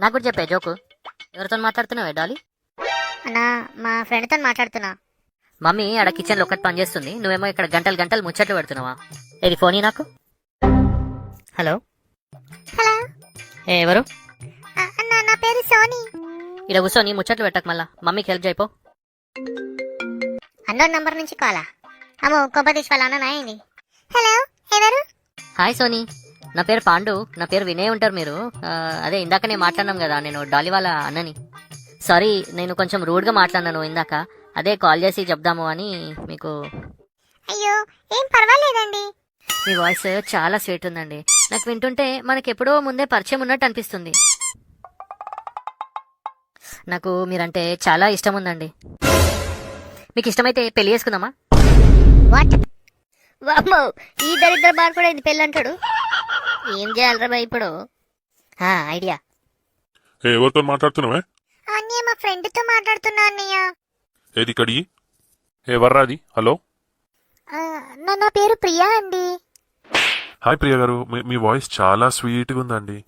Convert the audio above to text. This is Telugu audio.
నాకు కూడా చెప్పే జోకు. ఎవరితో మాట్లాడుతున్నావే డాలీ? అన్నా మా ఫ్రెండ్తో మాట్లాడుతున్నా. మమ్మీ ఆడ కిచెన్లో ఒకటి పని చేస్తుంది. నువ్వేమో ఇక్కడ గంటలు గంటలు ముచ్చట్లు పెడుతున్నావా? ఏది ఫోన్ నాకు? హలో? హలో? ఏ ఎవరు? అన్న నా పేరు సోనీ. ఇక్కడ కూర్చొని ముచ్చట్లు పెట్టకు మళ్ళా. మమ్మీకి హెల్ప్ చేయపో అన్నోన్ నంబర్ నుంచి కాలా? అమ్మో కొంపతీసి వాళ్ళ అన్న నాయని హలో ఎవరు? హాయ్ సోనీ. నా పేరు పాండు. నా పేరు వినే ఉంటారు మీరు. అదే ఇందాకనే మాట్లాడినాం కదా నేను డాలీ వాళ్ళ అన్నని. సారీ నేను కొంచెం రూడ్గా మాట్లాడినాను ఇందాక. అదే కాల్ చేసి చెప్దాము అని మీకు అయ్యో ఏం పర్వాలేదండి. మీ వాయిస్ చాలా స్వీట్ ఉందండి. నాకు వింటుంటే మనకి ఎప్పుడో ముందే పరిచయం ఉన్నట్టు అనిపిస్తుంది. నాకు మీరంటే చాలా ఇష్టం ఉందండి. మీకు ఇష్టమైతే పెళ్ళి చేసుకుందామా? వాట్? వామ్మో ఈ దరిద్ర బార్ కూడా ఇది పెళ్ళి అంటాడు ఏం చేయాలరా బాయ్ ఇప్పుడు? ఆ, ఐడియా. ఏ ఎవరితో మాట్లాడుతున్నావే? అన్నయ్య మా ఫ్రెండ్తో మాట్లాడుతున్నా అన్నయ్య. ఏది ఇక్కడి ఏ వర్రాది. హలో? నా నా పేరు ప్రియా అండి. హాయ్ ప్రియ గారు మీ- మీ వాయిస్ చాలా స్వీట్గా ఉందండి.